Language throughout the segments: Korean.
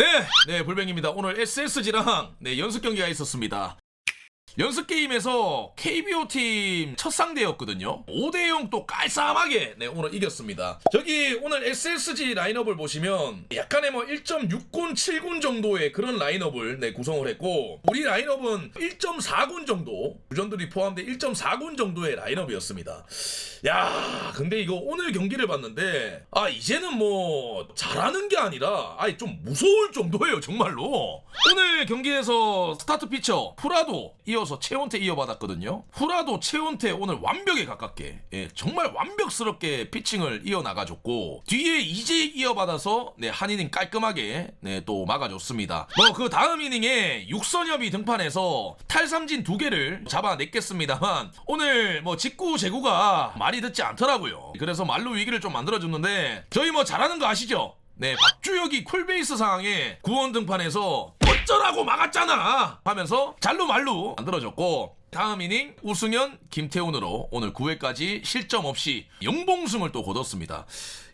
네, 네, 볼뱅입니다. 오늘 SSG랑 네, 연습 경기가 있었습니다. 연습 게임에서 KBO 팀 첫 상대였거든요. 5대 0 또 깔쌈하게 네, 오늘 이겼습니다. 저기 오늘 SSG 라인업을 보시면 약간의 뭐 1.6군, 7군 정도의 그런 라인업을 네, 구성을 했고 우리 라인업은 1.4군 정도 유전들이 포함된 1.4군 정도의 라인업이었습니다. 야, 근데 이거 오늘 경기를 봤는데 아 이제는 뭐 잘하는 게 아니라 아예 좀 무서울 정도예요 정말로. 오늘 경기에서 스타트 피처 프라도 이어 서 채원태 이어받았거든요. 프라도 채원태 오늘 완벽에 가깝게 예, 정말 완벽스럽게 피칭을 이어나가줬고 뒤에 이제 이어받아서 네, 한 이닝 깔끔하게 네, 또 막아줬습니다. 뭐 그 다음 이닝에 육선엽이 등판해서 탈삼진 두 개를 잡아냈겠습니다만 오늘 뭐 직구 제구가 말이 듣지 않더라고요. 그래서 말로 위기를 좀 만들어줬는데 저희 뭐 잘하는 거 아시죠? 네, 박주혁이 쿨베이스 상황에 구원 등판해서 어쩌라고 막았잖아 하면서 잘로 말로 만들어졌고 다음 이닝 우승현 김태훈으로 오늘 9회까지 실점 없이 영봉승을 또 거뒀습니다.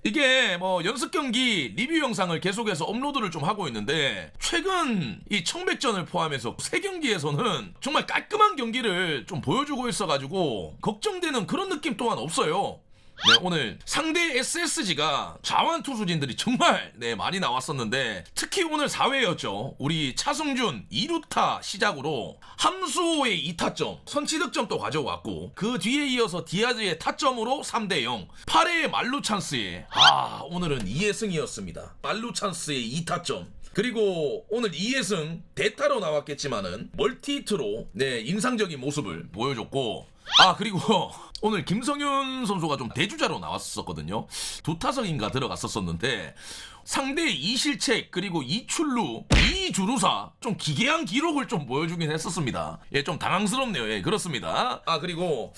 이게 뭐 연습 경기 리뷰 영상을 계속해서 업로드를 좀 하고 있는데 최근 이 청백전을 포함해서 세 경기에서는 정말 깔끔한 경기를 좀 보여주고 있어가지고 걱정되는 그런 느낌 또한 없어요. 네, 오늘 상대 SSG가 자완 투수진들이 정말 네, 많이 나왔었는데 특히 오늘 4회였죠. 우리 차승준 2루타 시작으로 함수호의 2타점, 선취득점도 가져왔고 그 뒤에 이어서 디아즈의 타점으로 3대 0, 8회의 말루 찬스에 아, 오늘은 2회승이었습니다. 말루 찬스의 2타점. 그리고 오늘 2회승 대타로 나왔겠지만은 멀티히트로 네, 인상적인 모습을 보여줬고 아 그리고 오늘 김성윤 선수가 좀 대주자로 나왔었거든요. 두 타석인가 들어갔었었는데 상대 이실책 그리고 이출루 이주루사 좀 기괴한 기록을 좀 보여주긴 했었습니다. 예, 좀 당황스럽네요. 예, 그렇습니다. 아 그리고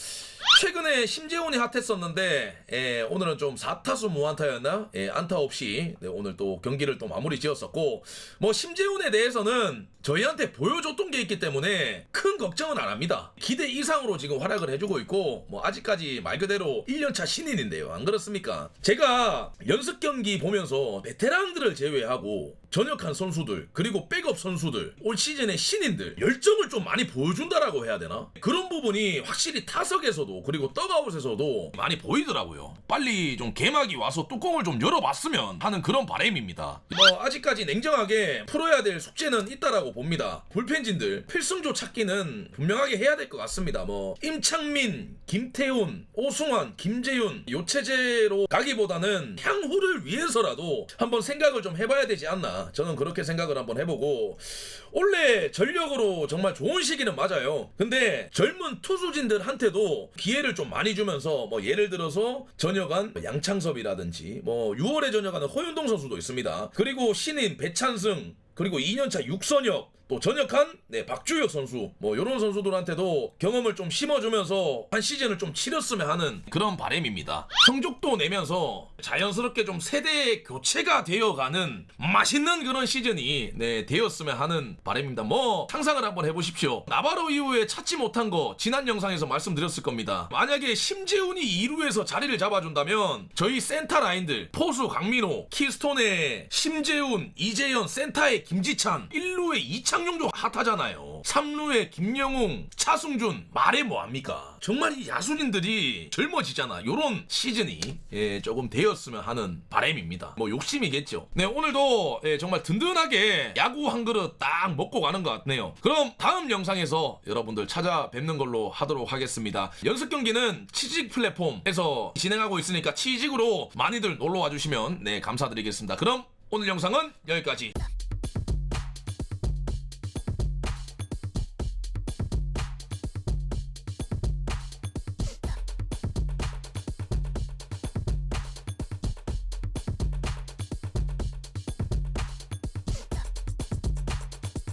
최근에 심재훈이 핫했었는데 예, 오늘은 좀 4타수 무안타였나? 예, 안타 없이 네, 오늘 또 경기를 또 마무리 지었었고 뭐 심재훈에 대해서는 저희한테 보여줬던 게 있기 때문에 큰 걱정은 안 합니다. 기대 이상으로 지금 활약을 해주고 있고 뭐 아직까지 말 그대로 1년차 신인인데요. 안 그렇습니까? 제가 연습 경기 보면서 베테랑들을 제외하고 전역한 선수들 그리고 백업 선수들 올 시즌의 신인들 열정을 좀 많이 보여준다라고 해야 되나 그런 부분이 확실히 타석에서도 그리고 떡아웃에서도 많이 보이더라고요 빨리 좀 개막이 와서 뚜껑을 좀 열어봤으면 하는 그런 바람입니다 뭐 아직까지 냉정하게 풀어야 될 숙제는 있다라고 봅니다. 불펜진들 필승조 찾기는 분명하게 해야 될 것 같습니다. 뭐 임창민 김태훈 오승환 김재윤 요 체제로 가기보다는 향후를 위해서라도 한번 생각을 좀 해봐야 되지 않나. 저는 그렇게 생각을 한번 해보고 원래 전력으로 정말 좋은 시기는 맞아요. 근데 젊은 투수진들한테도 기회를 좀 많이 주면서 뭐 예를 들어서 전역한 양창섭이라든지 뭐 6월에 전역하는 허윤동 선수도 있습니다. 그리고 신인 배찬승 그리고 2년차 육선혁 또 전역한 네, 박주혁 선수 뭐 이런 선수들한테도 경험을 좀 심어주면서 한 시즌을 좀 치렀으면 하는 그런 바람입니다. 성적도 내면서 자연스럽게 좀 세대 교체가 되어가는 맛있는 그런 시즌이 네, 되었으면 하는 바람입니다. 뭐 상상을 한번 해보십시오. 나바로 이후에 찾지 못한 거 지난 영상에서 말씀드렸을 겁니다. 만약에 심재훈이 2루에서 자리를 잡아준다면 저희 센터 라인들 포수 강민호, 키스톤의 심재훈, 이재현, 센터의 김지찬, 1루에 이창 용도 핫하잖아요. 3루에 김영웅, 차승준 말해 뭐합니까? 정말 이 야수진들이 젊어지잖아. 요런 시즌이 예, 조금 되었으면 하는 바람입니다. 뭐 욕심이겠죠. 네 오늘도 예, 정말 든든하게 야구 한 그릇 딱 먹고 가는 것 같네요. 그럼 다음 영상에서 여러분들 찾아뵙는 걸로 하도록 하겠습니다. 연습 경기는 치직 플랫폼에서 진행하고 있으니까 치직으로 많이들 놀러 와주시면 네 감사드리겠습니다. 그럼 오늘 영상은 여기까지.